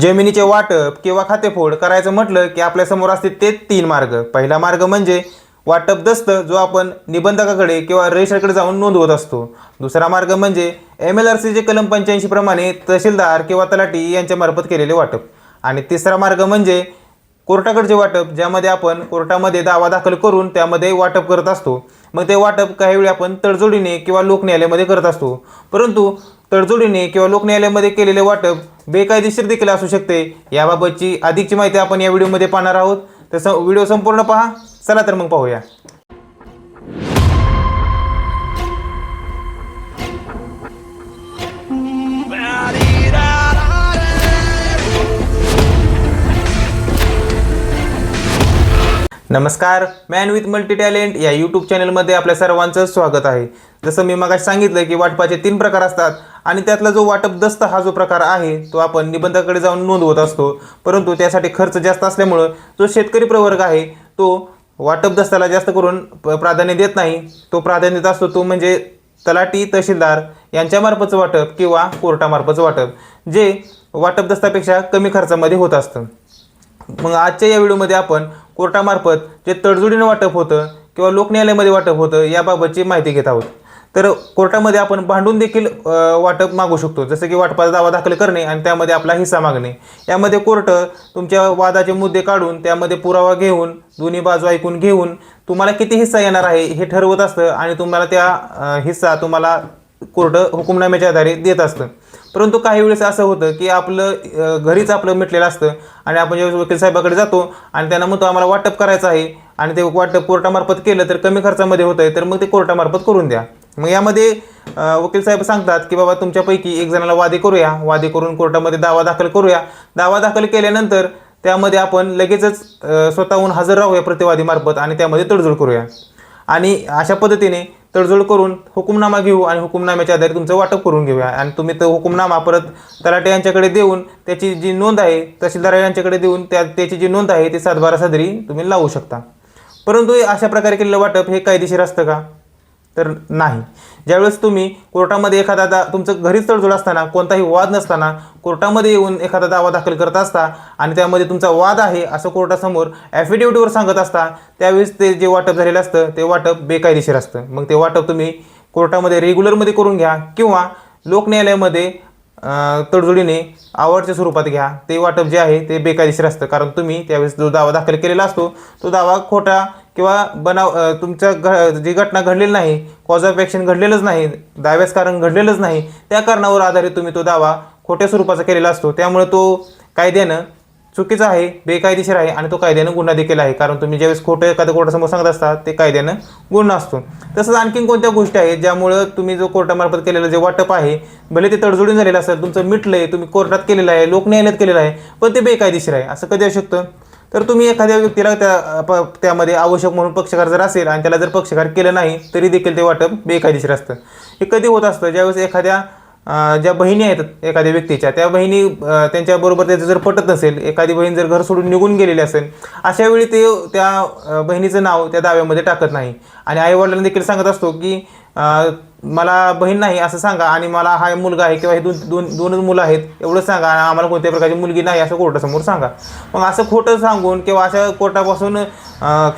जमिनीचे वाटप किंवा खातेफोड करायचं म्हटलं की आपल्यासमोर असते ते तीन मार्ग. पहिला मार्ग म्हणजे वाटप दस्त जो आपण निबंधकाकडे किंवा रजिस्टरकडे जाऊन नोंदवत असतो. दुसरा मार्ग म्हणजे एम एल आर सीचे कलम पंच्याऐंशी प्रमाणे तहसीलदार किंवा तलाठी यांच्यामार्फत केलेले वाटप. आणि तिसरा मार्ग म्हणजे कोर्टाकडचे वाटप ज्यामध्ये आपण कोर्टामध्ये दावा दाखल करून त्यामध्ये वाटप करत असतो. मग ते वाटप काही वेळी आपण तडजोडीने किंवा लोक न्यायालयामध्ये करत असतो. परंतु तडजोडीने किंवा लोकन्यायालयामध्ये केलेले वाटप बेकायदेशीर देखील असू शकते. याबाबतची अधिकची माहिती आपण या व्हिडिओमध्ये पाहणार आहोत. तर स व्हिडिओ संपूर्ण पहा. चला तर मग पाहूया. नमस्कार. मॅन विथ मल्टी टॅलेंट या यूट्यूब चॅनलमध्ये आपल्या सर्वांचं स्वागत आहे. जसं मी मगाशी सांगितलं की वाटपाचे तीन प्रकार असतात. आणि त्यातला जो वाटप दस्त हा जो प्रकार आहे तो आपण निबंधाकडे जाऊन नोंदवत असतो. परंतु त्यासाठी खर्च जास्त असल्यामुळं जो शेतकरी प्रवर्ग आहे तो वाटप दस्ताला जास्त करून प्राधान्य देत नाही. तो प्राधान्य देत असतो तो म्हणजे तलाटी तहसीलदार यांच्यामार्फतचं वाटप किंवा कोर्टामार्फतचं वाटप जे वाटप दस्तापेक्षा कमी खर्चामध्ये होत असतं. मग आजच्या या व्हिडिओमध्ये आपण कोर्टामार्फत जे तडजोडीनं वाटप होतं किंवा लोक न्यायालयामध्ये वाटप होतं याबाबतची माहिती घेत आहोत. तर कोर्टामध्ये आपण भांडून देखील वाटप मागू शकतो. जसं की वाटपाचा दावा दाखल करणे आणि त्यामध्ये आपला हिस्सा मागणे. यामध्ये कोर्ट तुमच्या वादाचे मुद्दे काढून त्यामध्ये पुरावा घेऊन दोन्ही बाजू ऐकून घेऊन तुम्हाला किती हिस्सा येणार आहे हे ठरवत असतं आणि तुम्हाला त्या हिस्सा तुम्हाला कोर्ट हुकुमनाम्याच्या आधारे देत असतं. परंतु काही वेळेस असं होतं की आपलं घरीच आपलं मिटलेलं असतं आणि आपण ज्यावेळेस वकील साहेबाकडे जातो आणि त्यांना म्हणतो आम्हाला वाटप करायचं आहे. आणि ते वाटप कोर्टामार्फत केलं तर कमी खर्चामध्ये होतं आहे तर मग ते कोर्टामार्फत करून द्या. मग यामध्ये वकील साहेब सांगतात की बाबा तुमच्यापैकी एक जणाला वादे करूया. वादे करून कोर्टामध्ये दावा दाखल करूया. दावा दाखल केल्यानंतर त्यामध्ये आपण लगेचच स्वतःहून हजर राहूया प्रतिवादीमार्फत आणि त्यामध्ये तडजोड करूया. आणि अशा पद्धतीने तडजोड करून हुकुमनामा घेऊ आणि हुकुमनाम्याच्या आधारे तुमचं वाटप करून घेऊया. आणि तुम्ही तो हुकुमनामा परत तलाटे यांच्याकडे देऊन त्याची जी नोंद आहे तहसीलदार यांच्याकडे देऊन त्या त्याची जी नोंद आहे ती सातबारा सदरी तुम्ही लावू शकता. परंतु अशा प्रकारे केलेलं वाटप हे कायदेशीर असतं का? तर नाही. ज्यावेळेस तुम्ही कोर्टामध्ये एखादा दा तुमचं घरीच तडजोड असताना कोणताही वाद नसताना कोर्टामध्ये येऊन एखादा दावा दाखल करत असता आणि त्यामध्ये तुमचा वाद आहे असं कोर्टासमोर ॲफिडेव्हिटवर सांगत असता त्यावेळेस ते जे वाटप झालेलं असतं ते वाटप बेकायदेशीर असतं. मग ते वाटप तुम्ही कोर्टामध्ये रेग्युलरमध्ये करून घ्या किंवा लोक न्यायालयामध्ये तडजोडीने आवडच्या स्वरूपात घ्या. ते वाटप जे आहे ते बेकायदेशीर असतं. कारण तुम्ही त्यावेळेस जो दावा दाखल केलेला असतो तो दावा खोटा किंवा बनाव तुमच्या घ जी घटना घडलेली नाही कॉज ऑफ ॲक्शन घडलेलंच नाही दाव्यास कारण घडलेलंच नाही त्या कारणावर आधारित तुम्ही तो दावा खोट्या स्वरूपाचा केलेला असतो. त्यामुळे तो कायद्यानं चुकीचा आहे बेकायदेशीर आहे आणि तो कायद्यानं गुन्हा देखील आहे. कारण तुम्ही ज्यावेळेस खोटं एखाद्या कोर्टासमोर सांगत असता ते कायद्यानं गुन्हा असतो. तसंच आणखीन कोणत्या गोष्टी आहेत ज्यामुळं तुम्ही जो कोर्टामार्फत केलेलं जे वाटप आहे भले ते तडजोडून झालेलं असेल तुमचं मिटलं आहे तुम्ही कोर्टात केलेलं आहे लोकन्यायालयात केलेलं आहे पण ते बेकायदेशीर आहे. असं कधी असू शकतं? तर तुम्ही एखाद्या व्यक्तीला त्या प- त्यामध्ये आवश्यक म्हणून पक्षकार जर असेल आणि त्याला जर पक्षकार केलं नाही तरी देखील ते वाटप बेकायदेशीर असतं. हे कधी होत असतं? ज्यावेळेस एखाद्या ज्या बहिणी आहेत एखाद्या व्यक्तीच्या त्या बहिणी त्यांच्याबरोबर त्याचं जर पटत नसेल एखादी बहीण जर घर सोडून निघून गेलेली असेल अशा वेळी ते त्या बहिणीचं नाव त्या दाव्यामध्ये टाकत नाही. आणि आईवडिलांना देखील सांगत असतो की मला बहीण नाही असं सांगा. आणि मला हा मुलगा आहे किंवा हे दोन दोन दोनच मुलं आहेत एवढं सांगा. आणि आम्हाला कोणत्या प्रकारची मुलगी नाही असं कोर्टासमोर सांगा. मग असं खोटं सांगून किंवा अशा कोर्टापासून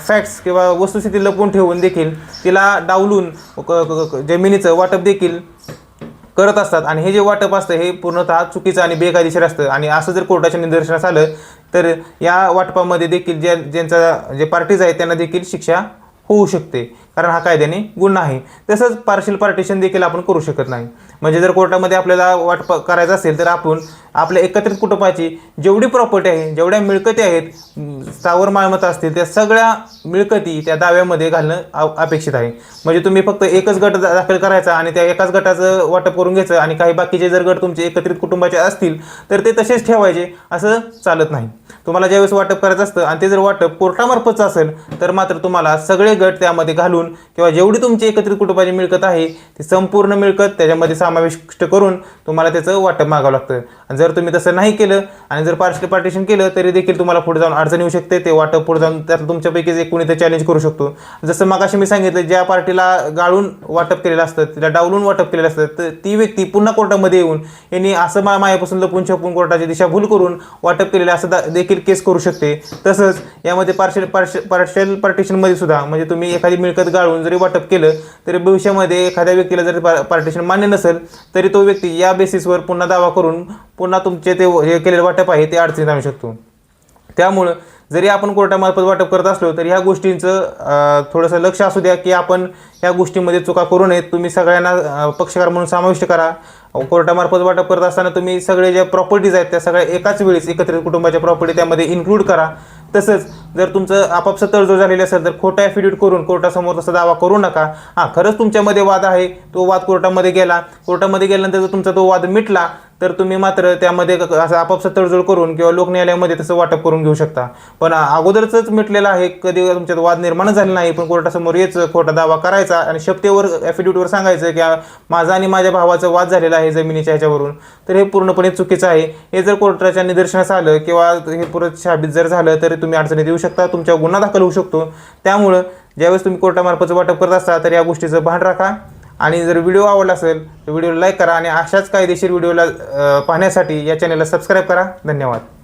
फॅक्ट्स किंवा वस्तुस्थिती लपवून ठेवून देखील तिला डावलून क- जमिनीचं वाटप देखील करत असतात. आणि हे जे वाटप असतं हे पूर्णतः चुकीचं आणि बेकायदेशीर असतं. आणि असं जर कोर्टाच्या निदर्शनास आलं तर या वाटपामध्ये देखील ज्या ज्यांचा जे पार्टीज आहेत त्यांना देखील शिक्षा होऊ शकते. कारण हा कायद्याने गुन्हा आहे. तसंच पार्शल पार्टिशन देखील आपण करू शकत नाही. म्हणजे जर कोर्टामध्ये आपल्याला वाटप करायचं असेल तर आपण आपल्या एकत्रित कुटुंबाची जेवढी प्रॉपर्टी आहे जेवढ्या मिळकती आहेत स्थावर मालमत्ता असतील त्या सगळ्या मिळकती त्या दाव्यामध्ये घालणं आ- अपेक्षित आहे. म्हणजे तुम्ही फक्त एकच गट दाखल करायचा आणि त्या एकाच गटाचं वाटप करून घ्यायचं आणि काही बाकीचे जर गट तुमचे एकत्रित कुटुंबाचे असतील तर ते तसेच ठेवायचे असं चालत नाही. तुम्हाला ज्यावेळेस वाटप करायचं असतं आणि ते जर वाटप कोर्टामार्फतचं असेल तर मात्र तुम्हाला सगळे गट त्यामध्ये घालून किंवा जेवढी तुमची एकत्रित कुटुंबाची मिळकत आहे ती संपूर्ण मिळकत त्याच्यामध्ये समाविष्ट करून तुम्हाला त्याचं वाटप मागावं लागतं. आणि जर तुम्ही तसं नाही केलं आणि जर पार्शल पार्टिशन केलं तरी देखील तुम्हाला पुढे जाऊन अडचण येऊ शकते. ते वाटप पुढे जाऊन त्यात तुमच्यापैकीच एक कोणी ते चॅलेंज करू शकतो. जसं मगाशी मी सांगितलं ज्या पार्टीला गाळून वाटप केलेलं असतं तिला डावलून वाटप केलेलं असतं तर ती व्यक्ती पुन्हा कोर्टामध्ये येऊन यांनी असं मला मायापासून लपून छपून कोर्टाची दिशाभूल करून वाटप केलेलं असं दा- देखील केस करू शकते. तसंच यामध्ये पार्शल पार्श पार्शल पार्टिशनमध्ये सुद्धा म्हणजे तुम्ही एखादी मिळकत गाळून जरी वाटप केलं तरी भविष्यामध्ये एखाद्या व्यक्तीला जर पार्टिशन मान्य नसेल तरी तो व्यक्ती या बेसिसवर पुन्हा दावा करून पुन्हा तुमचे ते हे केलेलं वाटप आहे ते अडचणीत आणू शकतो. त्यामुळं जरी आपण कोर्टामार्फत वाटप करत असलो तर ह्या गोष्टींचं थोडंसं लक्ष असू द्या की आपण ह्या गोष्टींमध्ये चुका करू नयेत. तुम्ही सगळ्यांना पक्षकार म्हणून समाविष्ट करा. कोर्टामार्फत वाटप करत असताना तुम्ही सगळे ज्या प्रॉपर्टीज आहेत त्या सगळ्या एकाच वेळेस एकत्रित कुटुंबाच्या प्रॉपर्टी त्यामध्ये इन्क्लूड करा. तसंच जर तुमचं आपापसात तडजोड झालेली असेल तर खोटा ॲफिडेविट करून कोर्टासमोर तसा दावा करू नका. हां खरंच तुमच्यामध्ये वाद आहे तो वाद कोर्टामध्ये गेला. कोर्टामध्ये गेल्यानंतर जर तुमचा तो वाद मिटला तर तुम्ही मात्र त्यामध्ये क- असं आपापसात तडजोड करून किंवा लोक न्यायालयामध्ये तसं वाटप करून घेऊ शकता. पण अगोदरच मिटलेलं आहे कधी तुमच्यात वाद निर्माण झाला नाही पण कोर्टासमोर यायचं खोटा दावा करायचा आणि शपथेवर ॲफिडेविटवर सांगायचं की माझा आणि माझ्या भावाचा वाद झालेला आहे जमिनीच्या ह्याच्यावरून. तर हे पूर्णपणे चुकीचं आहे. हे जर कोर्टाच्या निदर्शनास आलं किंवा हे परत शाबित जर झालं तर तुम्ही अडचणीत येऊ शकता तुमच्या गुन्हा दाखल होऊ शकतो. त्यामुळं ज्यावेळेस तुम्ही कोर्टामार्फतचं वाटप करत असता तर या गोष्टीचं भान राखा. आणि जर व्हिडिओ आवडला असेल तर व्हिडिओला लाईक करा आणि अशाच कायदेशीर व्हिडिओला पाहण्यासाठी या चॅनलला सबस्क्राईब करा. धन्यवाद.